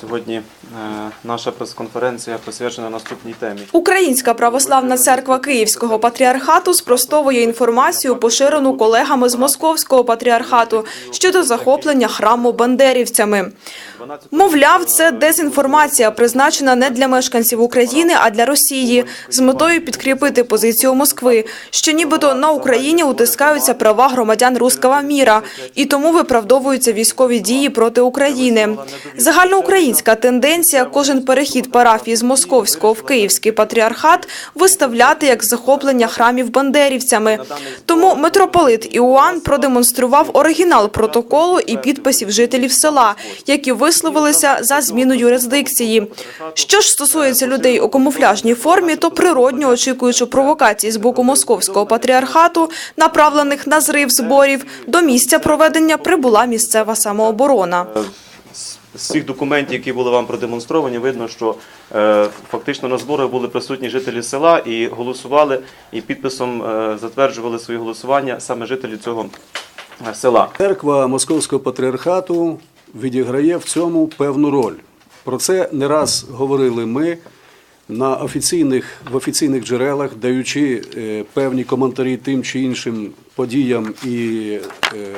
Сьогодні е, наша прес-конференція присвячена наступній темі. Українська православна церква Київського патріархату спростовує інформацію, поширену колегами з Московського патріархату щодо захоплення храму бандерівцями. Мовляв, це дезінформація, призначена не для мешканців України, а для Росії, з метою підкріпити позицію Москви, що нібито на Україні утискаються права громадян руского міра, і тому виправдовуються військові дії проти України. Загальноукраїнська тенденція кожен перехід парафії з московського в київський патріархат виставляти як захоплення храмів бандерівцями. Тому митрополит Іоанн продемонстрував оригінал протоколу і підписів жителів села, які висловилися за зміну юрисдикції. Що ж стосується людей у камуфляжній формі, то природньо очікуючи провокацій з боку московського патріархату, направлених на зрив зборів, до місця проведення прибула місцева самооборона. З- З цих документів, які були вам продемонстровані, видно, що е, фактично на зборах були присутні жителі села і голосували, і підписом е, затверджували свої голосування саме жителі цього е, села. Церква Московського патріархату відіграє в цьому певну роль. Про це не раз говорили ми на офіційних, в офіційних джерелах, даючи е, певні коментарі тим чи іншим подіям і е,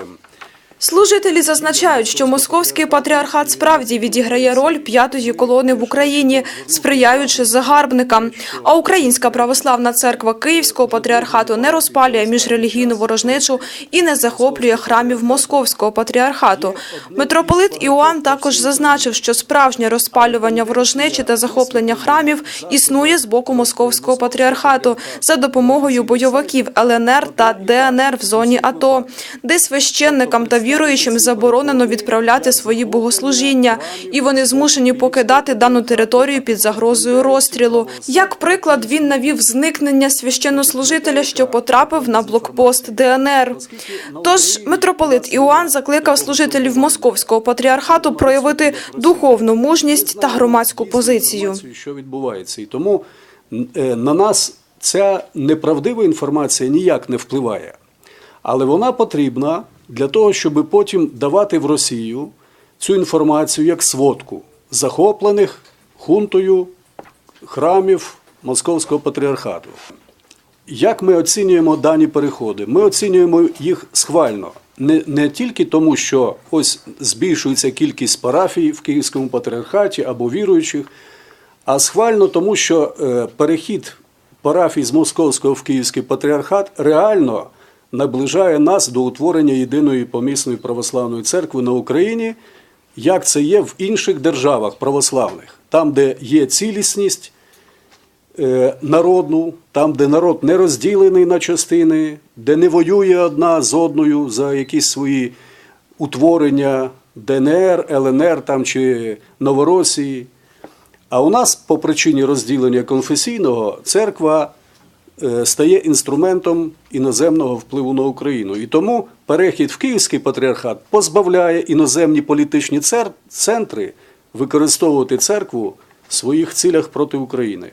Служителі зазначають, що московський патріархат справді відіграє роль п'ятої колони в Україні, сприяючи загарбникам. А Українська православна церква Київського патріархату не розпалює міжрелігійну ворожнечу і не захоплює храмів московського патріархату. Митрополит Іоанн також зазначив, що справжнє розпалювання ворожнечі та захоплення храмів існує з боку московського патріархату за допомогою бойовиків ЛНР та ДНР в зоні АТО, де священникам та віруючим заборонено відправляти свої богослужіння, і вони змушені покидати дану територію під загрозою розстрілу. Як приклад, він навів зникнення священнослужителя, що потрапив на блокпост ДНР. Тож митрополит Іоанн закликав служителів московського патріархату проявити духовну мужність та громадську позицію. що відбувається. І тому е, на нас ця неправдива інформація ніяк не впливає. Але вона потрібна для того, щоб потім давати в Росію цю інформацію як сводку захоплених хунтою храмів Московського патріархату. Як ми оцінюємо дані переходи? Ми оцінюємо їх схвально. Не, не тільки тому, що ось збільшується кількість парафій в Київському патріархаті або віруючих, а схвально тому, що е, перехід парафій з Московського в Київський патріархат реально наближає нас до утворення єдиної помісної православної церкви на Україні, як це є в інших державах православних, там, де є цілісність е, народну, там, де народ не розділений на частини, де не воює одна з одною за якісь свої утворення ДНР, ЛНР там, чи Новоросії. А у нас по причині розділення конфесійного церква стає інструментом іноземного впливу на Україну. І тому перехід в Київський патріархат позбавляє іноземні політичні центри використовувати церкву в своїх цілях проти України.